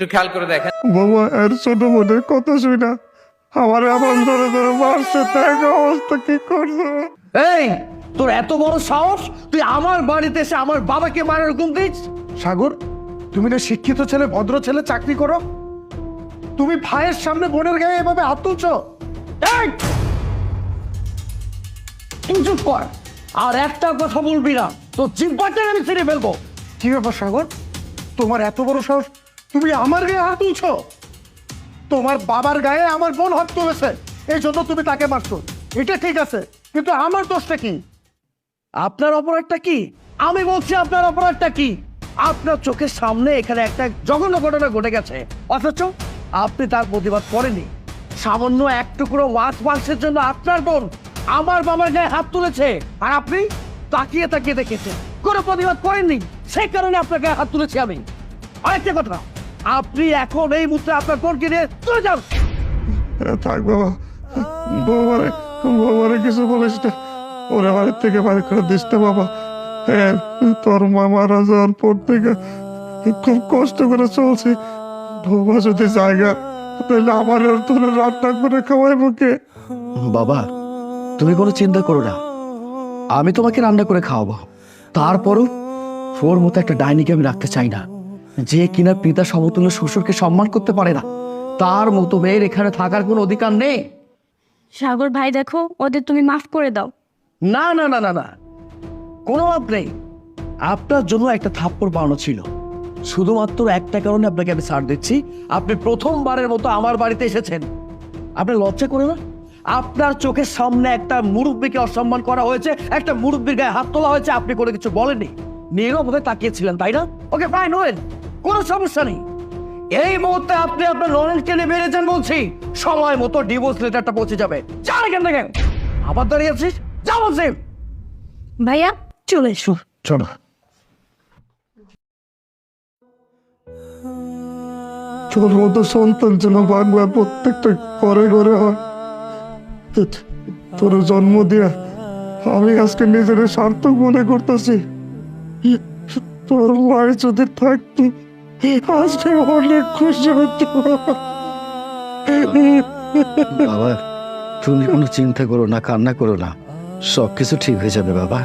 একটু খেয়াল করে দেখেন। বাবা এর ছোট বোনের কথা শুই না আমার এমন ধরে ধরে মারছে দেখ অবস্থা কি করছে। এই তোর এত বড় সাহস? তুই আমার বাড়িতে এসে আমার বাবাকে মারার হুকুম দিস? সাগর তুমি না শিক্ষিত ছেলে ভদ্র ছেলে চাকরি করো? তুমি ভাইয়ের সামনে বোনের গায়ে এভাবে হাত তুলছো? এই! চুপ কর। আর একটা কথা বলবি না তো জিব্বাটা আমি ছিঁড়ে ফেলব। কি ব্যাপার সাগর? তোমার এত বড় সাহস তুমি আমার গায়ে হাত তুলছো তোমার বাবার গায়ে আমার বোন হাত তুলেছে। এই জন্য তুমি তাকে মারছো। এটা ঠিক আছে, কিন্তু আমার দোষটা কি? আপনার অপরাধটা কি? আমি বলছি আপনার অপরাধটা কি? আপনার চোখের সামনে এখানে একটা জঘন্য ঘটনা ঘটে গেছে। অথচ আপনি তার প্রতিবাদ করেনি সামান্য এক টুকরো মাছ মাংসের জন্য আপনার বোন আমার বাবার গায়ে হাত তুলেছে। আর আপনি তাকিয়ে তাকিয়ে দেখেছেন। কোনো প্রতিবাদ করেননি। সেই কারণে আপনার গায়ে হাত তুলেছি আমি। আরেকটা কথা আপনি এখন এই মুহূর্তে আপনার বোনকে নিয়ে চলে যান। থাক বাবা। বৌমারে বৌমারে কিছু বলিস না। ওরা বাড়ির থেকে বাড়ি করে দিস না বাবা। হ্যাঁ তোর মা মারা যাওয়ার পর থেকে খুব কষ্ট করে চলছি। বৌমা যদি জায়গা তাহলে আমার আর তোর রান্না করে খাওয়াই মুখে বাবা তুমি কোনো চিন্তা করো না। আমি তোমাকে রান্না করে খাওয়াবো। তারপরও ওর মতো একটা ডাইনিকে আমি রাখতে চাই না। যে কিনা পিতা সমতুল্য শ্বশুরকে সম্মান করতে পারে না তার মতো মেয়ের এখানে থাকার কোনো অধিকার নেই। সাগর ভাই দেখো ওদের তুমি মাফ করে দাও। না না না না না কোনো মাপ নেই। আপনার জন্য একটা থাপ্পড় বানানো ছিল। শুধুমাত্র একটা কারণে আপনাকে আমি ছাড় দিচ্ছি। আপনি প্রথমবারের মতো আমার বাড়িতে এসেছেন। আপনি লজ্জা করে না? আপনার চোখের সামনে একটা মুরব্বীকে অসম্মান করা হয়েছে একটা মুরব্বীর গায়ে হাত তোলা হয়েছে আপনি কোনো কিছু বলেননি। নীরবভাবে তাকিয়েছিলেন তাই না? ওকে ফাইন ওয়েল কোনো সমস্যা নেই। এই মুহূর্তে আপনি আপনার লরেন্সকে নিয়ে বেরিয়ে যান বলছি। সময় মতো ডিভোর্স লেটারটা পৌঁছে যাবে। যান এখান থেকে। আবার দাঁড়িয়ে আছিস? যা বলছি। ভাইয়া চলে এসো। চলো। তোর মতো সন্তান যেন বাংলার প্রত্যেকটা ঘরে ঘরে হয়। তোর জন্ম দিয়া আমি আজকে নিজের সার্থক মনে করতেছি। তোর মায়ের যদি থাকতো আজকে অনেক খুশি হতো বাবা তুমি কোনো চিন্তা করো না কান্না করো না। সব কিছু ঠিক হয়ে যাবে বাবা